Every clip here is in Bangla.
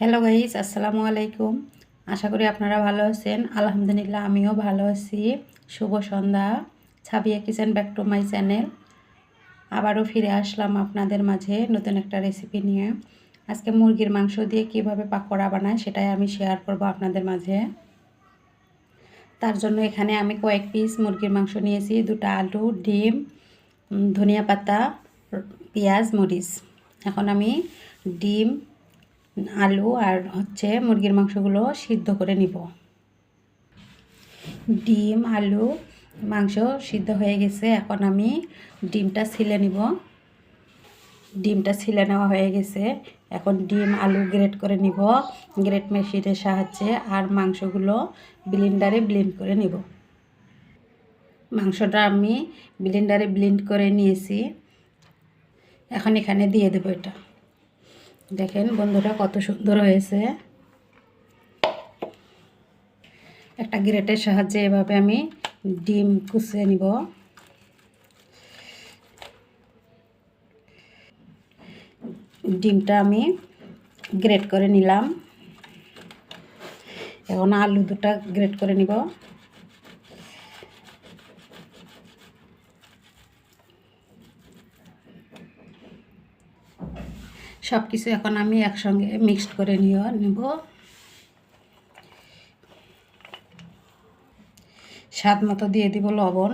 হ্যালো গাইস, আসসালামু আলাইকুম। আশা করি আপনারা ভালো আছেন। আলহামদুলিল্লাহ, আমিও ভালো আছি। শুভ সন্ধ্যা। Sabiya kitchen back to my channel আবারও ফিরে আসলাম আপনাদের মাঝে নতুন একটা রেসিপি নিয়ে। আজকে মুরগির মাংস দিয়ে কীভাবে পাকোড়া বানায় সেটাই আমি শেয়ার করব আপনাদের মাঝে। তার জন্য এখানে আমি কয়েক পিস মুরগির মাংস নিয়েছি। দুটো আলু, ডিম, ধনিয়া পাতা, পেঁয়াজ, মরিচ। এখন আমি ডিম আলু আর হচ্ছে মুরগির মাংসগুলো সিদ্ধ করে নিব। ডিম, আলু, মাংস সিদ্ধ হয়ে গেছে। এখন আমি ডিমটা ছিলে নিব। ডিমটা ছিলে নেওয়া হয়ে গেছে। এখন ডিম, আলু গ্রেট করে নিব। গ্রেট মেশিনের সাহায্যে আর মাংসগুলো ব্লিন্ডারে ব্লেন্ড করে নিব। মাংসটা আমি ব্লেন্ডারে ব্লেন্ড করে নিয়েছি। এখন এখানে দিয়ে দেবো এটা। দেখেন বন্ধুরা কত সুন্দর হয়েছে। একটা গ্রেটের সাহায্যে এভাবে আমি ডিম কুচিয়ে নিব। ডিমটা আমি গ্রেট করে নিলাম। এখন আলু দুটা গ্রেট করে নিব। সব কিছু এখন আমি একসঙ্গে মিক্সড করে নিয়ে নেব। স্বাদ মতো দিয়ে দিব লবণ।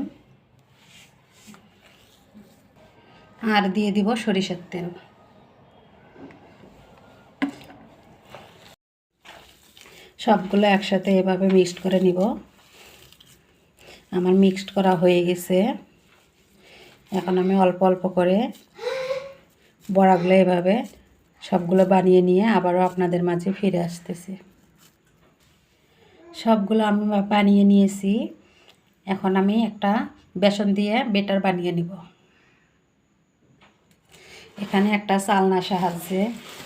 আর দিয়ে দিব সরিষার তেল। সবগুলো একসাথে এভাবে মিক্সড করে নিব। আমার মিক্সড করা হয়ে গেছে। এখন আমি অল্প অল্প করে বড়াগুলো এভাবে সবগুলো বানিয়ে নিয়ে আবারও আপনাদের মাঝে ফিরে আসতেছি। সবগুলো আমি বানিয়ে নিয়েছি। এখন আমি একটা বেসন দিয়ে বেটার বানিয়ে নিব। এখানে একটা চালনা সাহায্যে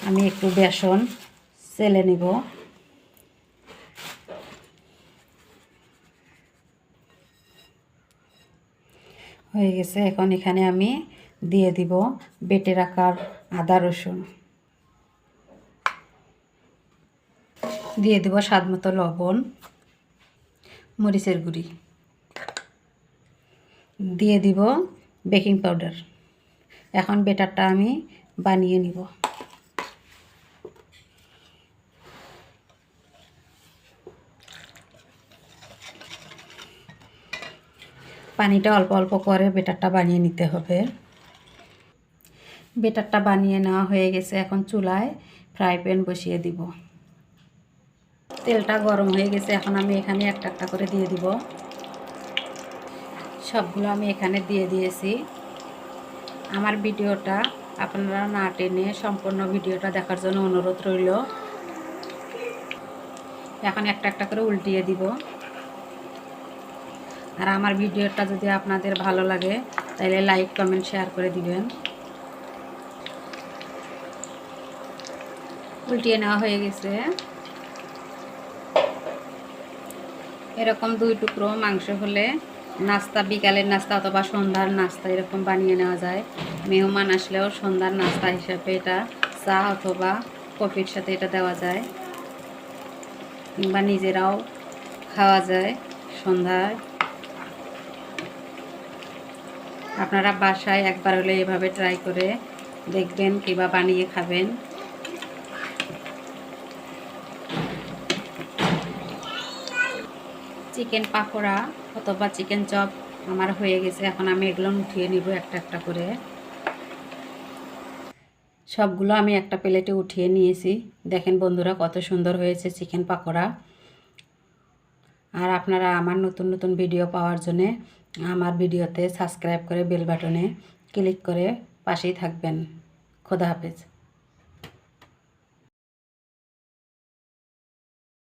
আমি একটু বেসন চেলে নিব। হয়ে গেছে। এখন এখানে আমি দিয়ে দিব বেটে রাখার আদা রসুন। দিয়ে দেব স্বাদ মতো লবণ, মরিচের গুঁড়ি। দিয়ে দিব বেকিং পাউডার। এখন বেটারটা আমি বানিয়ে নিব। পানিটা অল্প অল্প করে বেটারটা বানিয়ে নিতে হবে। বেটারটা বানিয়ে নেওয়া হয়ে গেছে, এখন চুলায় ফ্রাই প্যান বসিয়ে দিব। তেলটা গরম হয়ে গেছে, এখন আমি এখানে একটা একটা করে দিয়ে দিব। সবগুলো আমি এখানে দিয়ে দিয়েছি। আমার ভিডিওটা আপনারা না টেনে সম্পূর্ণ ভিডিওটা দেখার জন্য অনুরোধ রইল। এখন একটা একটা করে উল্টিয়ে দিব। আর আমার ভিডিওটা যদি আপনাদের ভালো লাগে, তাহলে লাইক কমেন্ট শেয়ার করে দিবেন। উল্টিয়ে নেওয়া হয়ে গেছে। এরকম দুই টুকরো মাংস হলে নাস্তা, বিকালের নাস্তা অথবা সন্ধ্যার নাস্তা এরকম বানিয়ে নেওয়া যায়। মেহমান আসলেও সন্ধ্যার নাস্তা হিসাবে এটা চা অথবা কফির সাথে এটা দেওয়া যায়। কিংবা নিজেরাও খাওয়া যায় সন্ধ্যায়। আপনারা বাসায় একবার হলে এভাবে ট্রাই করে দেখবেন কিংবা বানিয়ে খাবেন। চিকেন পাকোড়া অথবা চিকেন চপ আমার হয়ে গেছে, এখন আমি এগুলো উঠিয়ে নিব একটা একটা করে। সবগুলো আমি একটা প্লেটে উঠিয়ে নিয়েছি। দেখেন বন্ধুরা কত সুন্দর হয়েছে চিকেন পাকোড়া। আর আপনারা আমার নতুন নতুন ভিডিও পাওয়ার জন্যে আমার ভিডিওতে সাবস্ক্রাইব করে বেল বাটনে ক্লিক করে পাশেই থাকবেন। খোদা হাফেজ।